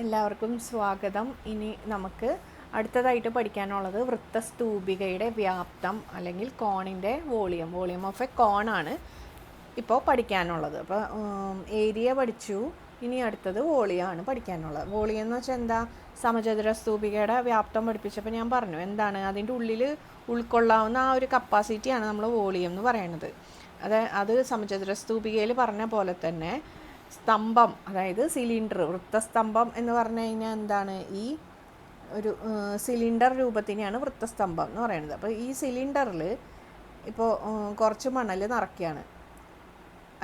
എല്ലാവർക്കും സ്വാഗതം. ഇനി നമുക്ക് അടുത്തതായിട്ട് പഠിക്കാനുള്ളത് വൃത്തസ്തൂപികയുടെ വ്യാപ്തം അല്ലെങ്കിൽ കോണിന്റെ വോളിയം. വോളിയം ഓഫ് എ കോണാണ് ഇപ്പോൾ പഠിക്കാനുള്ളത്. അപ്പോൾ ഏരിയ പഠിച്ചു. ഇനി അടുത്തത് വോളിയമാണ് പഠിക്കാനുള്ളത്. വോളിയം എന്ന് വെച്ചാൽ എന്താ? സമചതുര സ്തൂപികയുടെ വ്യാപ്തം പഠിപ്പിച്ചപ്പോൾ ഞാൻ പറഞ്ഞു. എന്താണ്? അതിന്റെ ഉള്ളിൽ ഉൾക്കൊള്ളാവുന്ന ആ ഒരു കപ്പാസിറ്റിയാണ് നമ്മൾ വോളിയം എന്ന് പറയുന്നത്. അത് അത് സമചതുര സ്തൂപികയിൽ പറഞ്ഞ പോലെ തന്നെ സ്തംഭം അതായത് സിലിണ്ടർ വൃത്തസ്തംഭം എന്ന് പറഞ്ഞു കഴിഞ്ഞാൽ എന്താണ്? ഈ ഒരു സിലിണ്ടർ രൂപത്തിനെയാണ് വൃത്തസ്തംഭം എന്ന് പറയുന്നത്. അപ്പോൾ ഈ സിലിണ്ടറിൽ ഇപ്പോൾ കുറച്ച് മണൽ നിറയ്ക്കുകയാണ്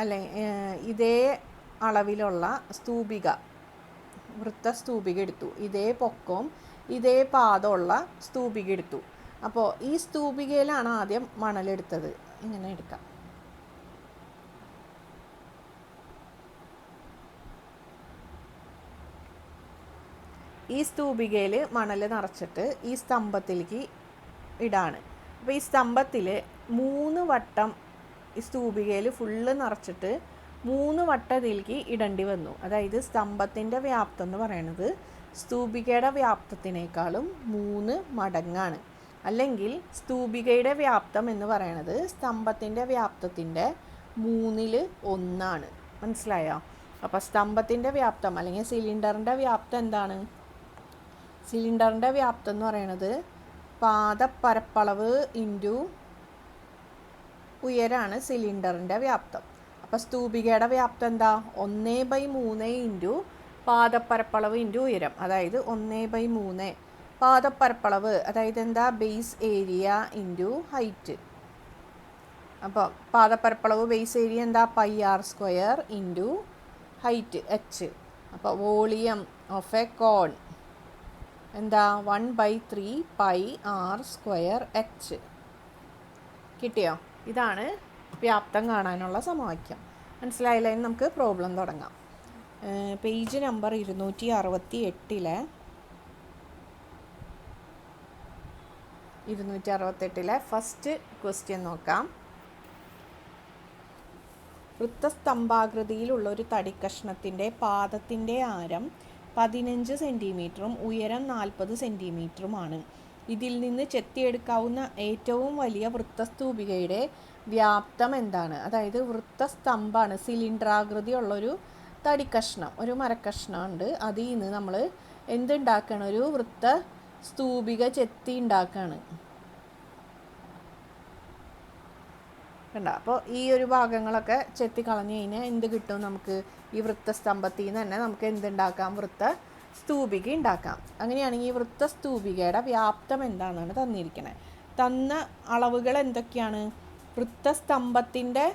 അല്ലെ ഇതേ അളവിലുള്ള സ്തൂപിക വൃത്തസ്തൂപിക എടുത്തു. ഇതേ പൊക്കവും ഇതേ പാദമുള്ള സ്തൂപിക എടുത്തു. അപ്പോൾ ഈ സ്തൂപികയിലാണ് ആദ്യം മണലെടുത്തത്. ഇങ്ങനെ എടുക്കാം. ഈ സ്തൂപികയിൽ മണൽ നിറച്ചിട്ട് ഈ സ്തംഭത്തിലേക്ക് ഇടാണ്. അപ്പോൾ ഈ സ്തംഭത്തിൽ മൂന്ന് വട്ടം ഈ സ്തൂപികയിൽ ഫുള്ള് നിറച്ചിട്ട് മൂന്ന് വട്ടം ഇതിലേക്ക് ഇടേണ്ടി വന്നു. അതായത് സ്തംഭത്തിന്റെ വ്യാപ്തം എന്ന് പറയുന്നത് സ്തൂപികയുടെ വ്യാപ്തത്തിനേക്കാളും മൂന്ന് മടങ്ങാണ്. അല്ലെങ്കിൽ സ്തൂപികയുടെ വ്യാപ്തം എന്ന് പറയുന്നത് സ്തംഭത്തിന്റെ വ്യാപ്തത്തിന്റെ മൂന്നിൽ ഒന്നാണ്. മനസ്സിലായോ? അപ്പോൾ സ്തംഭത്തിന്റെ വ്യാപ്തം അല്ലെങ്കിൽ സിലിണ്ടറിന്റെ വ്യാപ്തം എന്താണ്? സിലിണ്ടറിന്റെ വ്യാപ്തം എന്ന് പറയുന്നത് പാദപ്പരപ്പളവ് ഇന്റു ഉയരാണ് സിലിണ്ടറിന്റെ വ്യാപ്തം. അപ്പോൾ സ്തൂപികയുടെ വ്യാപ്തം എന്താ? ഒന്നേ ബൈ മൂന്ന് ഇന്റു പാദപ്പരപ്പളവ് ഇന്റു ഉയരം. അതായത് ഒന്നേ ബൈ മൂന്ന്. പാദപ്പരപ്പളവ് അതായത് എന്താ? Base area into height. അപ്പോൾ പാദപ്പരപ്പളവ് ബേസ് ഏരിയ എന്താ? Pi r square into height h. അപ്പോൾ വോളിയം ഓഫ് എ കോൺ. എന്താ? One by three pi r square h കിട്ടിയോ? ഇതാണ് വ്യാപ്തം കാണാനുള്ള സമവാക്യം. മനസ്സിലായില്ലേ? നമുക്ക് പ്രോബ്ലം തുടങ്ങാം. പേജ് നമ്പർ ഇരുന്നൂറ്റി അറുപത്തി എട്ടിലെ ഇരുന്നൂറ്റി അറുപത്തെട്ടിലെ ഫസ്റ്റ് ക്വസ്റ്റ്യൻ നോക്കാം. വൃത്തസ്തംഭാകൃതിയിലുള്ള ഒരു തടിക്കഷ്ണത്തിന്റെ പാദത്തിന്റെ ആരം പതിനഞ്ച് സെന്റിമീറ്ററും ഉയരം നാൽപ്പത് സെന്റിമീറ്ററുമാണ് ഇതിൽ നിന്ന് ചെത്തിയെടുക്കാവുന്ന ഏറ്റവും വലിയ വൃത്തസ്തൂപികയുടെ വ്യാപ്തം എന്താണ്? അതായത് വൃത്തസ്തംഭാണ് സിലിണ്ടറാകൃതിയുള്ളൊരു തടിക്കഷ്ണം ഒരു മരക്കഷ്ണമുണ്ട് അതിൽ നിന്ന് നമ്മൾ എന്തുണ്ടാക്കണം? ഒരു വൃത്ത സ്തൂപിക ചെത്തി ഉണ്ടാക്കുകയാണ് കണ്ട അപ്പോൾ ഈ ഒരു ഭാഗങ്ങളൊക്കെ ചെത്തി കളഞ്ഞു കഴിഞ്ഞാൽ എന്ത് കിട്ടും നമുക്ക്? ഈ വൃത്തസ്തംഭത്തിൽ നിന്ന് തന്നെ നമുക്ക് എന്തുണ്ടാക്കാം? വൃത്ത സ്തൂപിക ഉണ്ടാക്കാം. അങ്ങനെയാണെങ്കിൽ ഈ വൃത്ത സ്തൂപികയുടെ വ്യാപ്തം എന്താണെന്നാണ് തന്നിരിക്കുന്നത് തന്ന അളവുകൾ എന്തൊക്കെയാണ്? വൃത്തസ്തംഭത്തിന്റെ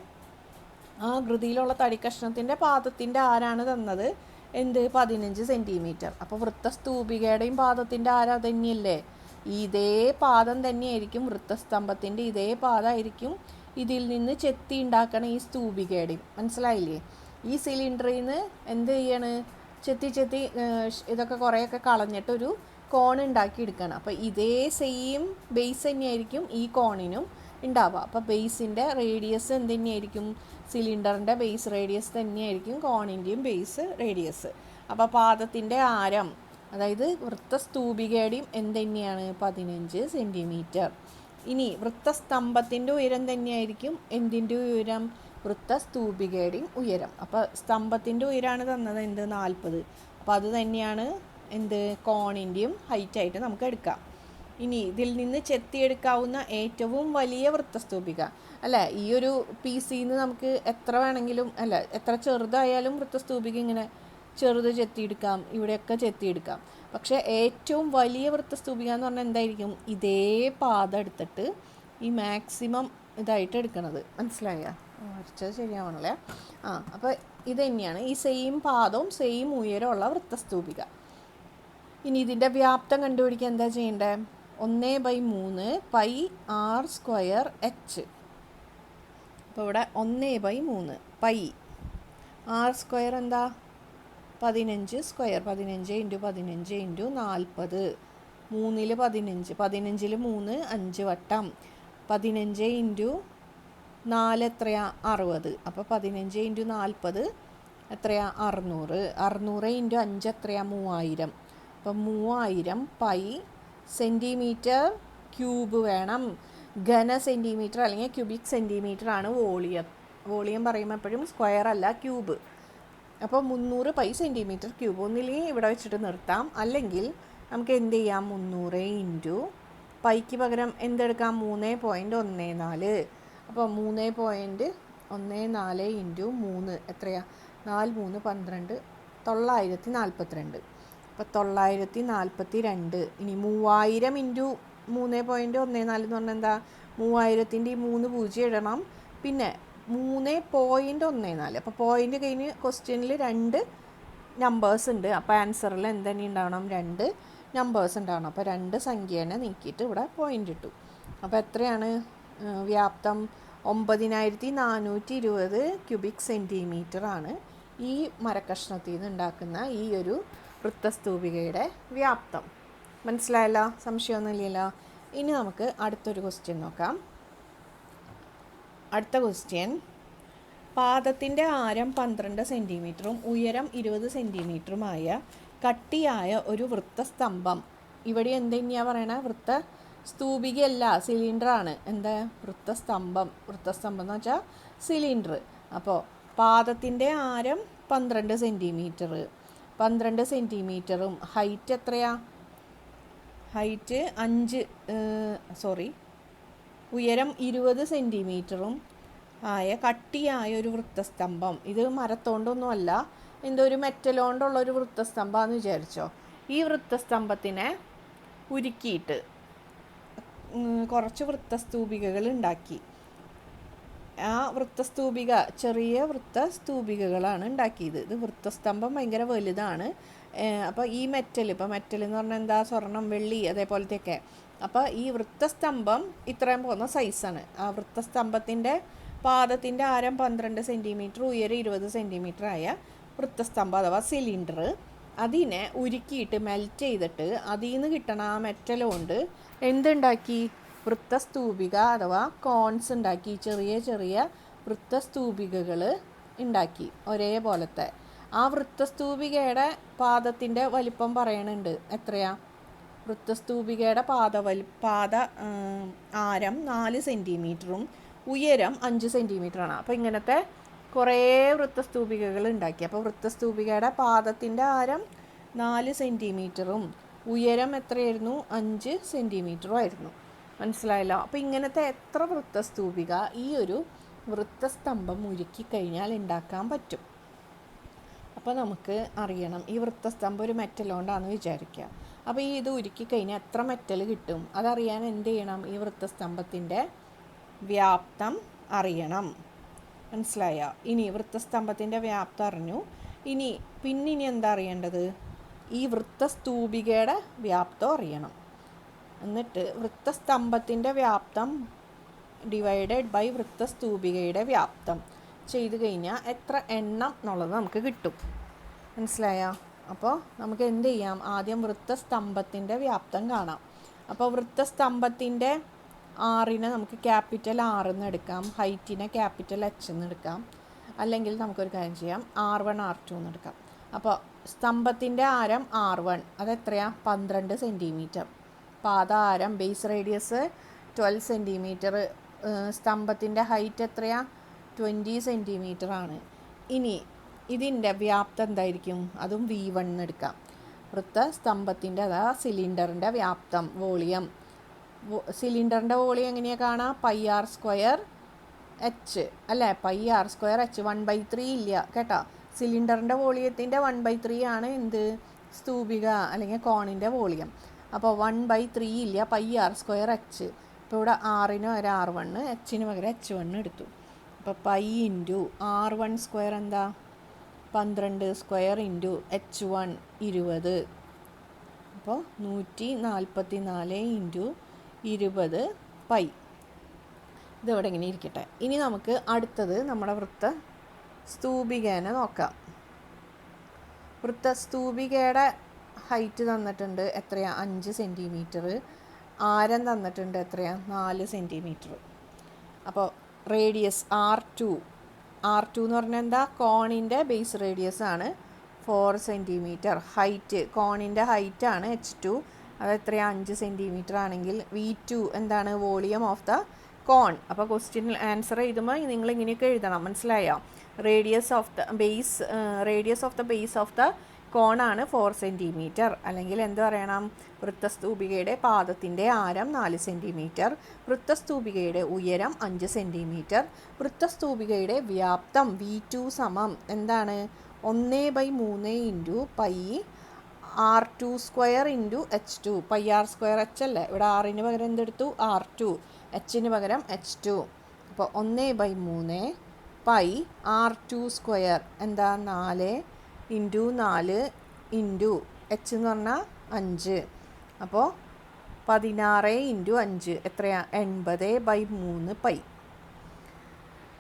ആ കൃതിയിലുള്ള തടിക്കഷ്ണത്തിന്റെ പാദത്തിന്റെ ആരാണ് തന്നത്? എന്ത്? പതിനഞ്ച് സെന്റിമീറ്റർ അപ്പോൾ വൃത്തസ്തൂപികയുടെയും പാദത്തിന്റെ ആരാ? തന്നെയല്ലേ. ഇതേ പാദം തന്നെയായിരിക്കും വൃത്തസ്തംഭത്തിന്റെ ഇതേ പാദമായിരിക്കും ഇതിൽ നിന്ന് ചെത്തി ഉണ്ടാക്കണം ഈ സ്തൂപികയുടെയും മനസ്സിലായില്ലേ? ഈ സിലിണ്ടറിൽ നിന്ന് എന്ത് ചെയ്യാണ്? ചെത്തി ചെത്തി ഇതൊക്കെ കുറേയൊക്കെ കളഞ്ഞിട്ടൊരു കോൺ ഉണ്ടാക്കി എടുക്കണം. അപ്പോൾ ഇതേ സെയിം ബേസ് തന്നെയായിരിക്കും ഈ കോണിനും ഉണ്ടാവുക. അപ്പോൾ ബേസിന്റെ റേഡിയസ് എന്ത് തന്നെയായിരിക്കും? സിലിണ്ടറിന്റെ ബേസ് റേഡിയസ് തന്നെയായിരിക്കും കോണിന്റെയും ബേസ് റേഡിയസ്. അപ്പോൾ പാദത്തിന്റെ ആരം അതായത് വൃത്തസ്തൂപികയുടെയും എന്ത് തന്നെയാണ്? പതിനഞ്ച് സെന്റിമീറ്റർ ഇനി വൃത്തസ്തംഭത്തിന്റെ ഉയരം തന്നെയായിരിക്കും. എന്തിന്റെ ഉയരം? വൃത്തസ്തൂപികയുടെയും ഉയരം. അപ്പോൾ സ്തംഭത്തിന്റെ ഉയരമാണ് തന്നത് എന്ത്? നാൽപ്പത്. അപ്പോൾ അത് തന്നെയാണ് എന്ത്? കോണിന്റെയും ഹൈറ്റായിട്ട് നമുക്ക് എടുക്കാം. ഇനി ഇതിൽ നിന്ന് ചെത്തിയെടുക്കാവുന്ന ഏറ്റവും വലിയ വൃത്തസ്തൂപിക. അല്ല? ഈ ഒരു പി സിന്ന് നമുക്ക് എത്ര വേണമെങ്കിലും അല്ല? എത്ര ചെറുതായാലും വൃത്തസ്തൂപിക ഇങ്ങനെ ചെറുത് ചെത്തിയെടുക്കാം. ഇവിടെയൊക്കെ ചെത്തിയെടുക്കാം. പക്ഷേ ഏറ്റവും വലിയ വൃത്തസ്തൂപിക എന്ന് പറഞ്ഞാൽ എന്തായിരിക്കും? ഇതേ പാത എടുത്തിട്ട് ഈ മാക്സിമം ഇതായിട്ട് എടുക്കണത്. മനസ്സിലായ? വരച്ചത് ശരിയാവണല്ലേ? ആ അപ്പോൾ ഇത് തന്നെയാണ്. ഈ സെയിം പാദവും സെയിം ഉയരമുള്ള വൃത്തസ്തൂപിക. ഇനി ഇതിന്റെ വ്യാപ്തം കണ്ടുപിടിക്കാൻ എന്താ ചെയ്യേണ്ടത് ഒന്ന് ബൈ മൂന്ന് പൈ ആർ സ്ക്വയർ എച്ച് അപ്പോൾ ഇവിടെ ഒന്ന് ബൈ മൂന്ന് പൈ ആർ സ്ക്വയർ എന്താ? പതിനഞ്ച് സ്ക്വയർ പതിനഞ്ച് ഇന്റു പതിനഞ്ച് ഇന്റു നാൽപ്പത്. മൂന്നിൽ പതിനഞ്ച് പതിനഞ്ചിൽ മൂന്ന് അഞ്ച് വട്ടം. പതിനഞ്ച് ഇന്റു നാല് എത്രയാ? അറുപത്. അപ്പോൾ പതിനഞ്ച് ഇന്റു നാൽപ്പത് എത്രയാ? അറുന്നൂറ്. അറുന്നൂറ് ഇന്റു അഞ്ച് എത്രയാ? മൂവായിരം. അപ്പം മൂവായിരം പൈ സെന്റിമീറ്റർ ക്യൂബ് വേണം. ഘന സെന്റിമീറ്റർ അല്ലെങ്കിൽ ക്യൂബിക് സെന്റിമീറ്റർ ആണ് വോളിയം. വോളിയം പറയുമ്പോൾ എപ്പോഴും സ്ക്വയർ അല്ല ക്യൂബ്. അപ്പോൾ മുന്നൂറ് പൈ സെന്റിമീറ്റർ ക്യൂബ് ഒന്നില്ലെങ്കിൽ ഇവിടെ വെച്ചിട്ട് നിർത്താം. അല്ലെങ്കിൽ നമുക്ക് എന്ത് ചെയ്യാം? മുന്നൂറ് ഇന്റു പൈക്ക് പകരം എന്തെടുക്കാം? മൂന്ന് പോയിന്റ് ഒന്ന് നാല്. അപ്പോൾ മൂന്ന് പോയിന്റ് ഒന്ന് നാല് ഇന്റു മൂന്ന്. എത്രയാ? നാല് മൂന്ന് പന്ത്രണ്ട്. തൊള്ളായിരത്തി നാൽപ്പത്തിരണ്ട് അപ്പോൾ തൊള്ളായിരത്തി നാൽപ്പത്തി രണ്ട് ഇനി മൂവായിരം ഇന്റു മൂന്ന് പോയിന്റ് ഒന്ന് നാല് എന്ന് പറഞ്ഞാൽ എന്താ? മൂവായിരത്തിന്റെ ഈ മൂന്ന് പൂജ്യം ഇടണം. പിന്നെ മൂന്ന് പോയിന്റ് ഒന്ന് നാല്. അപ്പോൾ പോയിന്റ് കഴിഞ്ഞ് ക്വസ്റ്റ്യനിൽ രണ്ട് നമ്പേഴ്സ് ഉണ്ട്. അപ്പോൾ ആൻസറിൽ എന്തെങ്കിലും ഉണ്ടാവണം? രണ്ട് നമ്പേഴ്സ് ഉണ്ടാവണം. അപ്പോൾ രണ്ട് സംഖ്യേനെ നീക്കിയിട്ട് ഇവിടെ പോയിന്റ് ഇട്ടു. അപ്പോൾ എത്രയാണ്? വ്യാപ്തം ഒമ്പതിനായിരത്തി നാനൂറ്റി ഇരുപത് ക്യൂബിക് സെന്റിമീറ്റർ ആണ് ഈ മരക്കഷ്ണത്തിൽ നിന്ന് ഉണ്ടാക്കുന്ന ഈ ഒരു വൃത്തസ്തൂപികയുടെ വ്യാപ്തം. മനസ്സിലായല്ലോ? സംശയമൊന്നുമില്ലല്ലോ? ഇനി നമുക്ക് അടുത്തൊരു ക്വസ്റ്റ്യൻ നോക്കാം. അടുത്ത ക്വസ്റ്റ്യൻ പാദത്തിന്റെ ആരം പന്ത്രണ്ട് സെന്റിമീറ്ററും ഉയരം ഇരുപത് സെന്റിമീറ്ററുമായ കട്ടിയായ ഒരു വൃത്തസ്തംഭം. ഇവിടെ എന്ത് തന്നെയാണ് പറയണത് വൃത്ത സ്തൂപികയല്ല സിലിണ്ടറാണ് എന്താ? വൃത്തസ്തംഭം. വൃത്തസ്തംഭം എന്ന് വെച്ചാൽ സിലിണ്ടർ അപ്പോൾ പാദത്തിന്റെ ആരം പന്ത്രണ്ട് സെന്റിമീറ്റർ പന്ത്രണ്ട് സെന്റിമീറ്ററും ഹൈറ്റ് എത്രയാ? ഹൈറ്റ് അഞ്ച് സോറി ഉയരം ഇരുപത് സെന്റിമീറ്ററും ആയ കട്ടിയായ ഒരു വൃത്തസ്തംഭം. ഇത് മരത്തോണ്ടൊന്നുമല്ല എന്തോ ഒരു മെറ്റലോണ്ടുള്ളൊരു വൃത്തസ്തംഭമാണെന്ന് വിചാരിച്ചോ? ഈ വൃത്തസ്തംഭത്തിനെ ഉരുക്കിയിട്ട് കുറച്ച് വൃത്തസ്തൂപികകൾ ഉണ്ടാക്കി. ആ വൃത്തസ്തൂപിക ചെറിയ വൃത്തസ്തൂപികകളാണ് ഉണ്ടാക്കിയത്. ഇത് വൃത്തസ്തംഭം ഭയങ്കര വലുതാണ്. അപ്പോൾ ഈ മെറ്റൽ ഇപ്പോൾ മെറ്റൽ എന്ന് പറഞ്ഞാൽ എന്താ? സ്വർണം വെള്ളി അതേപോലത്തെയൊക്കെ. അപ്പോൾ ഈ വൃത്തസ്തംഭം ഇത്രയും പോകുന്ന സൈസാണ് ആ വൃത്തസ്തംഭത്തിന്റെ പാദത്തിന്റെ ആരം പന്ത്രണ്ട് സെന്റിമീറ്റർ ഉയരം ഇരുപത് സെന്റിമീറ്റർ ആയ വൃത്തസ്തംഭം അഥവാ സിലിണ്ടർ അതിനെ ഉരുക്കിയിട്ട് മെൽറ്റ് ചെയ്തിട്ട് അതിൽ നിന്ന് കിട്ടണ ആ മെറ്റൽ കൊണ്ട് എന്തുണ്ടാക്കി? വൃത്തസ്തൂപിക അഥവാ കോൺസ് ഉണ്ടാക്കി. ചെറിയ ചെറിയ വൃത്തസ്തൂപികകൾ ഉണ്ടാക്കി. ഒരേപോലത്തെ. ആ വൃത്തസ്തൂപികയുടെ പാദത്തിന്റെ വലിപ്പം പറയണുണ്ട്. എത്രയാ? വൃത്തസ്തൂപികയുടെ പാത വലി പാദ ആരം നാല് സെന്റിമീറ്ററും ഉയരം അഞ്ച് സെന്റിമീറ്ററാണ് അപ്പോൾ ഇങ്ങനത്തെ കുറേ വൃത്തസ്തൂപികകൾ ഉണ്ടാക്കി. അപ്പോൾ വൃത്തസ്തൂപികയുടെ പാദത്തിന്റെ ആരം നാല് സെന്റിമീറ്ററും ഉയരം എത്രയായിരുന്നു? അഞ്ച് സെന്റിമീറ്ററും ആയിരുന്നു. മനസ്സിലായല്ലോ? അപ്പോൾ ഇങ്ങനത്തെ എത്ര വൃത്തസ്തൂപിക ഈ ഒരു വൃത്തസ്തംഭം ഉരുക്കി കഴിഞ്ഞാൽ ഉണ്ടാക്കാൻ പറ്റും. അപ്പോൾ നമുക്ക് അറിയണം. ഈ വൃത്തസ്തംഭം ഒരു മെറ്റലോണ്ടാന്ന് വിചാരിക്കുക. അപ്പോൾ ഈ ഇത് ഉരുക്കി കഴിഞ്ഞാൽ എത്ര മെറ്റൽ കിട്ടും? അതറിയാൻ എന്ത് ചെയ്യണം? ഈ വൃത്തസ്തംഭത്തിന്റെ വ്യാപ്തം അറിയണം. മനസ്സിലായോ? ഇനി വൃത്തസ്തംഭത്തിന്റെ വ്യാപ്തം അറിഞ്ഞു. ഇനി പിന്നിനി എന്താ അറിയേണ്ടത്? ഈ വൃത്തസ്തൂപികയുടെ വ്യാപ്തം അറിയണം. എന്നിട്ട് വൃത്തസ്തംഭത്തിന്റെ വ്യാപ്തം ഡിവൈഡഡ് ബൈ വൃത്തസ്തൂപികയുടെ വ്യാപ്തം ചെയ്ത് കഴിഞ്ഞാൽ എത്ര എണ്ണം എന്നുള്ളത് നമുക്ക് കിട്ടും. മനസ്സിലായോ? അപ്പോൾ നമുക്ക് എന്ത് ചെയ്യാം? ആദ്യം വൃത്തസ്തംഭത്തിന്റെ വ്യാപ്തം കാണാം. അപ്പോൾ വൃത്തസ്തംഭത്തിന്റെ ആറിനെ നമുക്ക് ക്യാപിറ്റൽ ആർ എന്ന് എടുക്കാം. ഹൈറ്റിനെ ക്യാപിറ്റൽ എച്ച് എന്ന് എടുക്കാം. അല്ലെങ്കിൽ നമുക്കൊരു കാര്യം ചെയ്യാം. ആർ വൺ ആർ ടു എന്ന് എടുക്കാം. അപ്പോൾ സ്തംഭത്തിന്റെ ആരം ആർ വൺ. അതെത്രയാ പന്ത്രണ്ട് സെന്റിമീറ്റർ പാത ആരം ബേസ് റേഡിയസ് ട്വൽവ് സെന്റിമീറ്റർ സ്തംഭത്തിന്റെ ഹൈറ്റ് എത്രയാണ് ട്വന്റി സെന്റിമീറ്റർ ആണ്. ഇനി ഇതിന്റെ വ്യാപ്തം എന്തായിരിക്കും? അതും വി വൺ എടുക്കാം. വൃത്ത സ്തംഭത്തിന്റെ അതാ സിലിണ്ടറിന്റെ വ്യാപ്തം വോളിയം. സിലിണ്ടറിന്റെ വോളിയം എങ്ങനെയാണ് കാണാം? Pi r square h. അല്ലേ? Pi r square h. One by three ഇല്ല. കേട്ടോ? സിലിണ്ടറിന്റെ വോളിയത്തിന്റെ വൺ ബൈ ത്രീ ആണ് എന്ത്? സ്തൂപിക അല്ലെങ്കിൽ കോണിന്റെ വോളിയം. അപ്പോൾ വൺ ബൈ ത്രീ ഇല്ല. Pi r square h. ഇപ്പോൾ ഇവിടെ ആറിന് ഒരു ആർ വണ്ണ് എച്ചിന് പകരം എച്ച് വണ്ണ് എടുത്തു. അപ്പോൾ pi into r one square എന്താ? പന്ത്രണ്ട് സ്ക്വയർ ഇന്റു എച്ച് വൺ ഇരുപത്. അപ്പോൾ നൂറ്റി നാൽപ്പത്തി നാല് ഇന്റു ഇരുപത് പൈ. ഇതവിടെ ഇങ്ങനെ ഇരിക്കട്ടെ. ഇനി നമുക്ക് അടുത്തത് നമ്മുടെ വൃത്ത സ്തൂപികേനെ നോക്കാം. വൃത്ത സ്തൂപികയുടെ ഹൈറ്റ് തന്നിട്ടുണ്ട് എത്രയാ? അഞ്ച് സെന്റിമീറ്റർ ആരം തന്നിട്ടുണ്ട് എത്രയാ? നാല് സെന്റിമീറ്റർ അപ്പോൾ radius r two r two എന്ന് പറഞ്ഞാൽ എന്താ? കോണിന്റെ ബേസ് റേഡിയസ് ആണ്. ഫോർ സെന്റിമീറ്റർ ഹൈറ്റ് കോണിന്റെ ഹൈറ്റ് ആണ് എച്ച് ടു അത് എത്രയാണ് അഞ്ച് സെന്റിമീറ്റർ ആണെങ്കിൽ വി ടു എന്താണ്? Volume of the cone. അപ്പോൾ ക്വസ്റ്റ്യൻ ആൻസർ എഴുതുമ്പോൾ നിങ്ങൾ ഇങ്ങനെയൊക്കെ എഴുതണം. മനസ്സിലായോ? Radius of the base radius of the base of the കോണാണ് ഫോർ സെന്റിമീറ്റർ അല്ലെങ്കിൽ എന്ത് പറയണം? വൃത്തസ്തൂപികയുടെ പാദത്തിന്റെ ആരം നാല് സെന്റിമീറ്റർ വൃത്തസ്തൂപികയുടെ ഉയരം അഞ്ച് സെന്റിമീറ്റർ വൃത്തസ്തൂപികയുടെ വ്യാപ്തം വി ടു സമം. എന്താണ്? ഒന്ന് ബൈ മൂന്ന് into pi r two square into h two. Pi r square h അല്ലേ? ഇവിടെ ആറിന് പകരം എന്തെടുത്തു? R two. എച്ചിന് പകരം എച്ച് ടു. അപ്പോൾ ഒന്ന് ബൈ മൂന്ന് പൈ ആർ ടു സ്ക്വയർ. എന്താ? നാല് ഇന്റു നാല് ഇന്റു എച്ച് എന്ന് പറഞ്ഞാൽ അഞ്ച്. അപ്പോൾ പതിനാറ് ഇന്റു അഞ്ച് എത്രയാ? എൺപത് ബൈ മൂന്ന് പൈ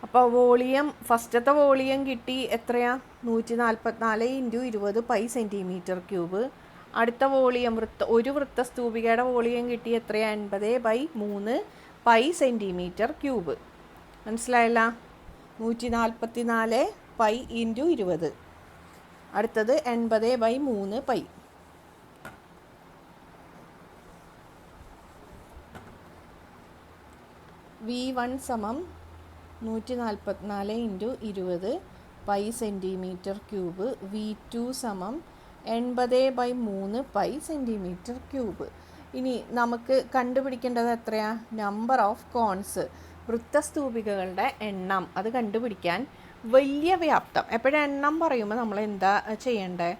അപ്പോൾ വോളിയം ഫസ്റ്റത്തെ വോളിയം കിട്ടി എത്രയാ? നൂറ്റി നാൽപ്പത്തിനാല് ഇന്റു ഇരുപത് പൈ സെന്റിമീറ്റർ ക്യൂബ് അടുത്ത വോളിയം വൃത്ത ഒരു വൃത്തസ്തൂപികയുടെ വോളിയം കിട്ടി എത്രയാ? എൺപത് ബൈ മൂന്ന് പൈ സെന്റിമീറ്റർ ക്യൂബ് മനസ്സിലായല്ല? നൂറ്റി നാൽപ്പത്തി നാല് പൈ ഇന്റു ഇരുപത്. അടുത്തത് എൺപത് ബൈ മൂന്ന് പൈ. വി വൺ സമം നൂറ്റി നാൽപ്പത്തിനാല് ഇന്റു ഇരുപത് pi centimetre cube. V two സമം എൺപത് ബൈ മൂന്ന് പൈ സെന്റിമീറ്റർ ക്യൂബ്. ഇനി നമുക്ക് കണ്ടുപിടിക്കേണ്ടത് എത്രയാണ് നമ്പർ ഓഫ് കോൺസ്. വൃത്തസ്തൂപികകളുടെ എണ്ണം. അത് കണ്ടുപിടിക്കാൻ വലിയ വ്യാപ്തം. എപ്പോഴും എണ്ണം പറയുമ്പോൾ നമ്മൾ എന്താ ചെയ്യേണ്ടേ?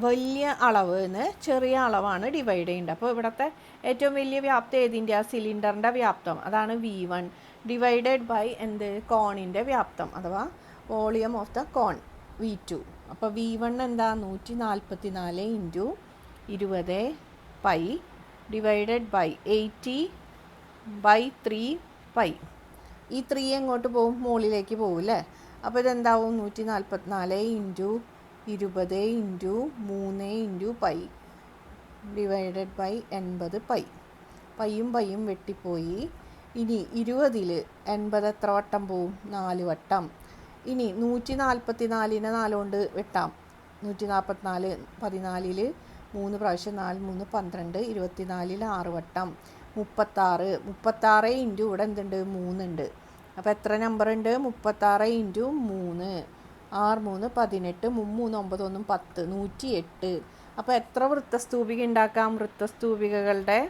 വലിയ അളവ് എന്ന് ചെറിയ അളവാണ് ഡിവൈഡ് ചെയ്യേണ്ടത് അപ്പോൾ ഇവിടുത്തെ ഏറ്റവും വലിയ വ്യാപ്തം ഏതിന്റെ ആ സിലിണ്ടറിന്റെ വ്യാപ്തം. അതാണ് വി വൺ ഡിവൈഡഡ് ബൈ എന്ത്? കോണിന്റെ വ്യാപ്തം അഥവാ volume of the cone v two അപ്പോൾ വി വൺ എന്താ? നൂറ്റി നാൽപ്പത്തി നാല് ഇന്റു ഇരുപത് pi divided by eighty by three pi. ഈ ത്രീ എങ്ങോട്ട് പോകും മുകളിലേക്ക് പോകും അല്ലേ അപ്പോൾ ഇതെന്താവും? നൂറ്റി നാൽപ്പത്തിനാല് ഇന്റു ഇരുപത് ഇന്റു മൂന്ന് ഇന്റു പൈ. ഡിവൈഡഡ് ബൈ എൺപത് പൈ. പയ്യും പയ്യും വെട്ടിപ്പോയി. ഇനി ഇരുപതിൽ എൺപത് എത്ര വട്ടം പോവും? നാല് വട്ടം. ഇനി നൂറ്റി നാൽപ്പത്തി നാലിനെ നാലുകൊണ്ട് വെട്ടാം. നൂറ്റി നാൽപ്പത്തിനാല് പതിനാലിൽ മൂന്ന് പ്രാവശ്യം നാല് മൂന്ന് പന്ത്രണ്ട് ഇരുപത്തിനാലിൽ ആറ് വട്ടം. മുപ്പത്താറ്. മുപ്പത്താറ് ഇന്റു ഇവിടെ എന്തുണ്ട്? മൂന്നുണ്ട്. അപ്പോൾ എത്ര നമ്പർ ഉണ്ട്? മുപ്പത്താറ് ഇന്റു മൂന്ന്. ആറ് മൂന്ന് പതിനെട്ട് മുമ്മൂന്ന് ഒമ്പത് ഒന്നും പത്ത് നൂറ്റി എട്ട് അപ്പോൾ എത്ര വൃത്തസ്തൂപിക ഉണ്ടാക്കാം? വൃത്തസ്തൂപികകളുടെ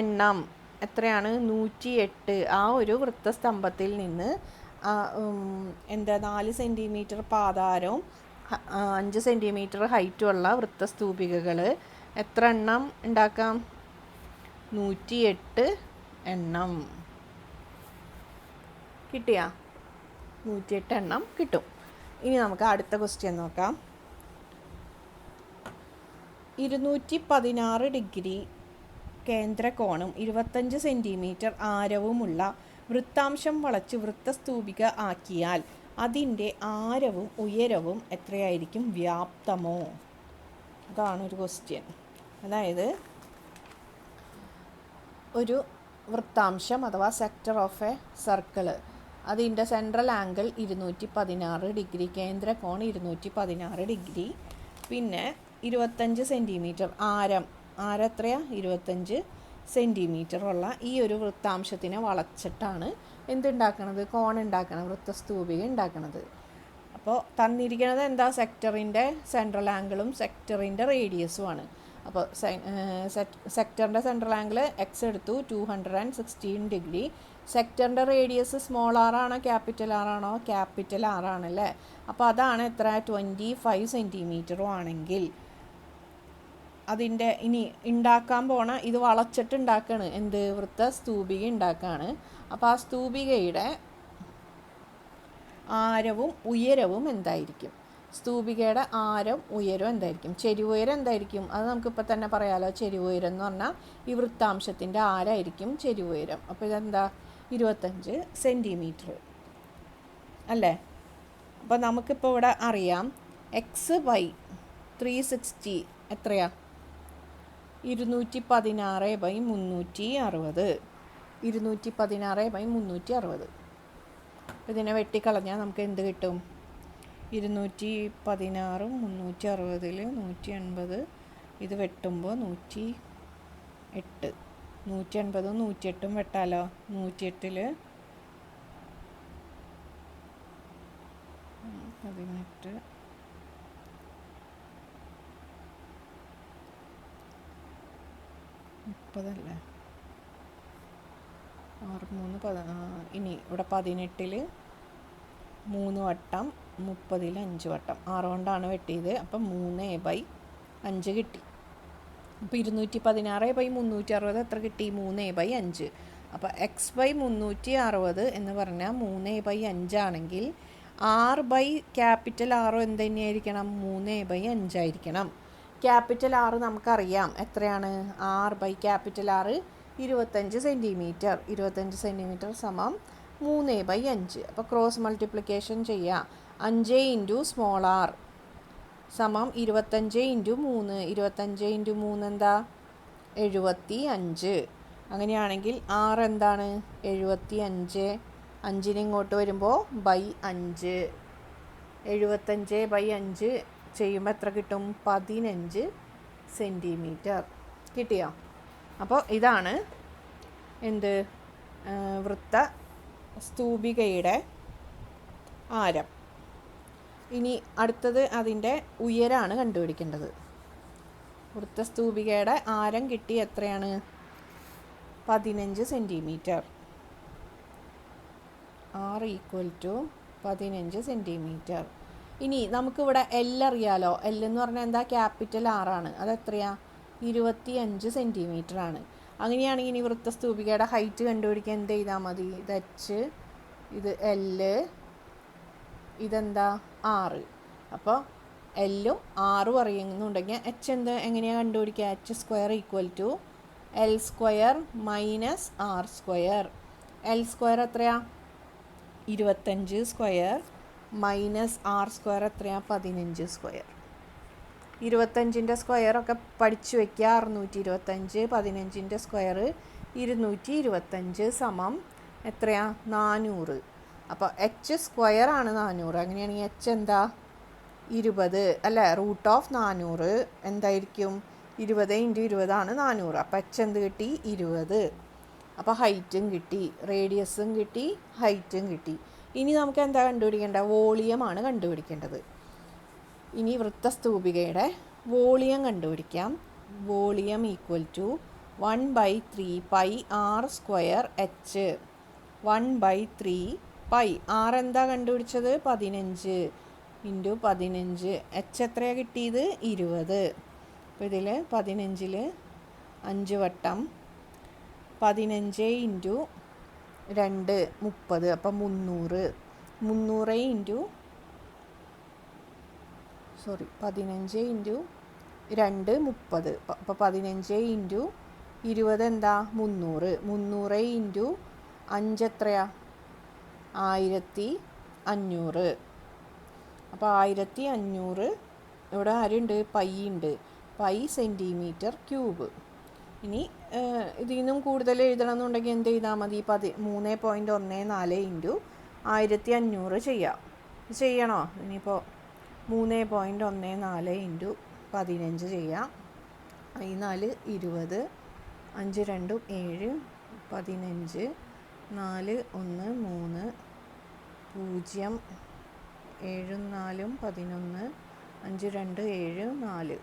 എണ്ണം എത്രയാണ്? നൂറ്റി എട്ട് ആ ഒരു വൃത്തസ്തംഭത്തിൽ നിന്ന് എന്താ നാല് സെന്റിമീറ്റർ പാതാരവും അഞ്ച് സെന്റിമീറ്റർ ഹൈറ്റുമുള്ള വൃത്തസ്തൂപികകൾ എത്ര എണ്ണം ഉണ്ടാക്കാം? നൂറ്റിയെട്ട് എണ്ണം. കിട്ടിയാ? നൂറ്റിയെട്ട് എണ്ണം കിട്ടും. ഇനി നമുക്ക് അടുത്ത ക്വസ്റ്റ്യൻ നോക്കാം. ഇരുന്നൂറ്റി പതിനാറ് ഡിഗ്രി കേന്ദ്രകോണും ഇരുപത്തഞ്ച് സെന്റിമീറ്റർ ആരവുമുള്ള വൃത്താംശം വളച്ച് വൃത്തസ്തൂപിക ആക്കിയാൽ അതിന്റെ ആരവും ഉയരവും എത്രയായിരിക്കും? വ്യാപ്തമോ? അതാണ് ഒരു ക്വസ്റ്റ്യൻ അതായത് ഒരു വൃത്താംശം അഥവാ സെക്ടർ ഓഫ് എ സർക്കിൾ അതിന്റെ സെൻട്രൽ ആംഗിൾ ഇരുന്നൂറ്റി പതിനാറ് ഡിഗ്രി കേന്ദ്ര കോൺ ഇരുന്നൂറ്റി പതിനാറ് ഡിഗ്രി. പിന്നെ ഇരുപത്തഞ്ച് സെന്റിമീറ്റർ ആരം ആരം എത്രയാണ് ഇരുപത്തഞ്ച് സെന്റിമീറ്റർ ഉള്ള ഈ ഒരു വൃത്താംശത്തിനെ വളച്ചിട്ടാണ് എന്തുണ്ടാക്കണത്? കോൺ ഉണ്ടാക്കണത് വൃത്തസ്തൂപിക ഉണ്ടാക്കണത്. അപ്പോൾ തന്നിരിക്കുന്നത് എന്താ? സെക്ടറിന്റെ സെൻട്രൽ ആംഗിളും സെക്ടറിന്റെ റേഡിയസുമാണ് അപ്പോൾ സെക്ടറിന്റെ സെൻട്രൽ ആംഗിൾ എക്സ് എടുത്തു two hundred and sixteen degree. സെക്ടറിന്റെ radius small R ആണോ ക്യാപിറ്റൽ ആർ ആണോ ക്യാപിറ്റൽ ആർ ആണല്ലേ അപ്പോൾ അതാണ് എത്ര? ട്വന്റി ഫൈവ് സെന്റിമീറ്ററും ആണെങ്കിൽ. അതിന്റെ ഇനി ഉണ്ടാക്കാൻ പോണ ഇത് വളച്ചിട്ട് ഉണ്ടാക്കുകയാണ് എന്ത്? വൃത്ത സ്തൂപിക ഉണ്ടാക്കുകയാണ് അപ്പോൾ ആ സ്തൂപികയുടെ ആരവും ഉയരവും എന്തായിരിക്കും? സ്തൂപികയുടെ ആരം ഉയരം എന്തായിരിക്കും? ചെരിവുയരം എന്തായിരിക്കും? അത് നമുക്കിപ്പോൾ തന്നെ പറയാമല്ലോ ചെരിവുയരം എന്ന് പറഞ്ഞാൽ ഈ വൃത്താംശത്തിന്റെ ആരായിരിക്കും? ചെരിവുയരം. അപ്പോൾ ഇതെന്താ? ഇരുപത്തഞ്ച് സെന്റിമീറ്റർ അല്ലേ? അപ്പോൾ നമുക്കിപ്പോൾ ഇവിടെ അറിയാം എക്സ് വൈ ത്രീ സിക്സ്റ്റി എത്രയാ? ഇരുന്നൂറ്റി പതിനാറ് ബൈ മുന്നൂറ്റി അറുപത് ഇരുന്നൂറ്റി പതിനാറ് ബൈ മുന്നൂറ്റി അറുപത് ഇതിനെ വെട്ടിക്കളഞ്ഞാൽ നമുക്ക് എന്ത് കിട്ടും? ഇരുന്നൂറ്റി പതിനാറും മുന്നൂറ്റി അറുപതിൽ നൂറ്റി എൺപത് ഇത് വെട്ടുമ്പോൾ നൂറ്റി എട്ട് നൂറ്റി എൺപതും നൂറ്റിയെട്ടും വെട്ടാലോ? നൂറ്റിയെട്ടിൽ പതിനെട്ട്. മുപ്പതല്ലേ? ആറ് മൂന്ന് പത ഇനി ഇവിടെ പതിനെട്ടിൽ മൂന്ന് വട്ടം മുപ്പതിൽ അഞ്ച് വട്ടം. ആറ് കൊണ്ടാണ് വെട്ടിയത്. അപ്പം മൂന്ന് എ ബൈ അഞ്ച് കിട്ടി. അപ്പോൾ ഇരുന്നൂറ്റി പതിനാറ് ബൈ മുന്നൂറ്റി അറുപത് എത്ര കിട്ടി? മൂന്ന് ബൈ അഞ്ച്. അപ്പോൾ എക്സ് ബൈ മുന്നൂറ്റി അറുപത് എന്ന് പറഞ്ഞാൽ മൂന്ന് ബൈ അഞ്ചാണെങ്കിൽ ആറ് ബൈ ക്യാപിറ്റൽ ആറോ എന്ത് തന്നെയായിരിക്കണം? മൂന്ന് ബൈ അഞ്ചായിരിക്കണം. ക്യാപിറ്റൽ ആറ് നമുക്കറിയാം. എത്രയാണ്? ആറ് ബൈ ക്യാപിറ്റൽ ആറ് ഇരുപത്തഞ്ച് സെന്റിമീറ്റർ. ഇരുപത്തഞ്ച് സെന്റിമീറ്റർ സമം മൂന്ന് ബൈ അഞ്ച്. അപ്പോൾ ക്രോസ് മൾട്ടിപ്ലിക്കേഷൻ ചെയ്യുക അഞ്ച് ഇന്റു സ്മോൾ ആർ. സമം ഇരുപത്തഞ്ച് ഇന്റു മൂന്ന്. ഇരുപത്തഞ്ച് ഇന്റു മൂന്ന് എന്താ? എഴുപത്തി അഞ്ച് അങ്ങനെയാണെങ്കിൽ ആറ് എന്താണ്? എഴുപത്തി അഞ്ച് അഞ്ചിന് ഇങ്ങോട്ട് വരുമ്പോൾ ബൈ അഞ്ച്. എഴുപത്തഞ്ച് ബൈ അഞ്ച് ചെയ്യുമ്പോൾ എത്ര കിട്ടും? പതിനഞ്ച് സെന്റിമീറ്റർ കിട്ടിയോ? അപ്പോൾ ഇതാണ് എന്ത്? വൃത്ത സ്തൂപികയുടെ ആരം. ഇനി അടുത്തത് അതിന്റെ ഉയരമാണ് കണ്ടുപിടിക്കേണ്ടത്. വൃത്തസ്തൂപികയുടെ ആരം കിട്ടി എത്രയാണ്? പതിനഞ്ച് സെന്റിമീറ്റർ. ആർ ഈക്വൽ ടു പതിനഞ്ച് സെന്റിമീറ്റർ. ഇനി നമുക്കിവിടെ എൽ അറിയാലോ. എൽ എന്ന് പറഞ്ഞാൽ എന്താ? ക്യാപിറ്റൽ ആറാണ് അത് എത്രയാ? ഇരുപത്തി അഞ്ച് സെന്റിമീറ്റർ ആണ്. അങ്ങനെയാണെങ്കിൽ ഇനി വൃത്തസ്തൂപികയുടെ ഹൈറ്റ് കണ്ടുപിടിക്കാൻ എന്ത് ചെയ്താൽ മതി? ഇത് എച്ച് ഇത് എല്ല് ഇതെന്താ? ആറ്. അപ്പോൾ എല്ലും ആറും അറിയുന്നുണ്ടെങ്കിൽ എച്ച് എന്ത്? എങ്ങനെയാണ് കണ്ടുപിടിക്കുക? H square equal to L square minus R square L square എത്രയാ? ഇരുപത്തഞ്ച് സ്ക്വയർ മൈനസ് ആർ സ്ക്വയർ എത്രയാ? പതിനഞ്ച് സ്ക്വയർ ഇരുപത്തഞ്ചിന്റെ സ്ക്വയറൊക്കെ പഠിച്ചു വയ്ക്കുക അറുന്നൂറ്റി ഇരുപത്തഞ്ച് പതിനഞ്ചിന്റെ സ്ക്വയർ ഇരുന്നൂറ്റി ഇരുപത്തഞ്ച് സമം എത്രയാ? നാനൂറ്. അപ്പോൾ എച്ച് സ്ക്വയർ ആണ് നാനൂറ്. അങ്ങനെയാണെങ്കിൽ എച്ച് എന്താ? ഇരുപത്. അല്ല? റൂട്ട് ഓഫ് നാനൂറ് എന്തായിരിക്കും? ഇരുപത് ഇന്റു ഇരുപതാണ് നാനൂറ്. അപ്പോൾ എച്ച് എന്ത് കിട്ടി? ഇരുപത്. അപ്പോൾ ഹൈറ്റും കിട്ടി. റേഡിയസും കിട്ടി. ഹൈറ്റും കിട്ടി. ഇനി നമുക്ക് എന്താ കണ്ടുപിടിക്കേണ്ടത്? വോളിയമാണ് കണ്ടുപിടിക്കേണ്ടത്. ഇനി വൃത്തസ്തൂപികയുടെ വോളിയം കണ്ടുപിടിക്കാം. Volume equal to one by three pi R square H one by three pi ആറെന്താ കണ്ടുപിടിച്ചത്? പതിനഞ്ച് ഇന്റു പതിനഞ്ച്. എച്ച് എത്രയാണ് കിട്ടിയത്? ഇരുപത്. അപ്പോൾ ഇതിൽ പതിനഞ്ചിൽ അഞ്ച് വട്ടം. പതിനഞ്ച് ഇന്റു രണ്ട് മുപ്പത്. അപ്പം മുന്നൂറ്. മുന്നൂറ് ഇന്റു സോറി പതിനഞ്ച് ഇന്റു രണ്ട് മുപ്പത്. അപ്പോൾ പതിനഞ്ച് ഇന്റു ഇരുപത് എന്താ? മുന്നൂറ്. മുന്നൂറ് ഇന്റു അഞ്ച് എത്രയാ? ആയിരത്തി അഞ്ഞൂറ് അപ്പോൾ ആയിരത്തി അഞ്ഞൂറ് ഇവിടെ ആരുണ്ട്? പൈ ഉണ്ട്. Pi centimetre cube. ഇനി ഇതിൽ നിന്നും കൂടുതൽ എഴുതണം എന്നുണ്ടെങ്കിൽ എന്ത് ചെയ്താൽ മതി? പതി മൂന്ന് പോയിന്റ് ഒന്ന് നാല് ഇന്റു ആയിരത്തി അഞ്ഞൂറ് ചെയ്യാം. ചെയ്യണോ? ഇനിയിപ്പോൾ മൂന്ന് പോയിന്റ് ഒന്ന് നാല് ഇന്റു പതിനഞ്ച് ചെയ്യാം. ഈ നാല് ഇരുപത് അഞ്ച് രണ്ടും ഏഴ് പതിനഞ്ച് നാല് ഒന്ന് മൂന്ന് പൂജ്യം ഏഴും നാലും പതിനൊന്ന് അഞ്ച് രണ്ട് ഏഴ് നാല്.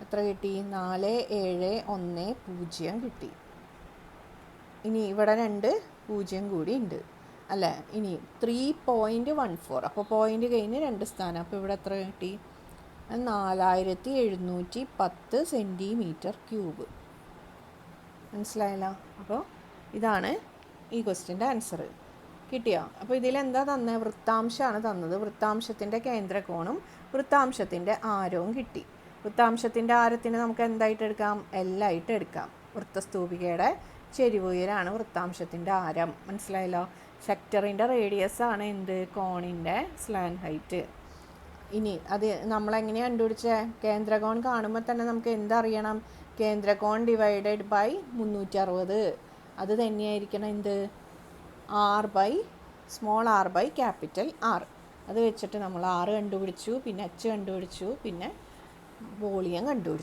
എത്ര കിട്ടി? നാല് ഏഴ് ഒന്ന് പൂജ്യം കിട്ടി. ഇനി ഇവിടെ രണ്ട് പൂജ്യം കൂടി ഉണ്ട്. അല്ല? ഇനി ത്രീ പോയിന്റ് വൺ ഫോർ അപ്പോൾ പോയിന്റ് കഴിഞ്ഞ് രണ്ട് സ്ഥാനം. അപ്പോൾ ഇവിടെ എത്ര കിട്ടി? നാലായിരത്തി എഴുന്നൂറ്റി പത്ത് സെന്റിമീറ്റർ ക്യൂബ് മനസ്സിലായല്ലോ? അപ്പോൾ ഇതാണ് ഈ ക്വസ്റ്റ്യന്റെ ആൻസർ കിട്ടിയോ? അപ്പോൾ ഇതിലെന്താ തന്നെ? വൃത്താംശമാണ് തന്നത്. വൃത്താംശത്തിന്റെ കേന്ദ്രകോണും വൃത്താംശത്തിന്റെ ആരവും കിട്ടി. വൃത്താംശത്തിന്റെ ആരത്തിന് നമുക്ക് എന്തായിട്ട് എടുക്കാം? എല്ലായിട്ട് എടുക്കാം. വൃത്തസ്തൂപികയുടെ ചെരിവുയരാണ് വൃത്താംശത്തിന്റെ ആരം. മനസ്സിലായല്ലോ? സെക്ടറിന്റെ റേഡിയസ് ആണ് എന്ത്? കോണിന്റെ സ്ലാൻ ഹൈറ്റ്. ഇനി അത് നമ്മളെങ്ങനെയാണ് കണ്ടുപിടിച്ചത് കേന്ദ്രകോൺ കാണുമ്പോൾ തന്നെ നമുക്ക് എന്തറിയണം? കേന്ദ്രകോൺ ഡിവൈഡഡ് ബൈ മുന്നൂറ്റി അറുപത് അത് തന്നെയായിരിക്കണം എന്ത്? R by small R by capital R അത് വെച്ചിട്ട് നമ്മൾ ആറ് കണ്ടുപിടിച്ചു പിന്നെ എച്ച് കണ്ടുപിടിച്ചു പിന്നെ വോളിയം കണ്ടുപിടിച്ചു.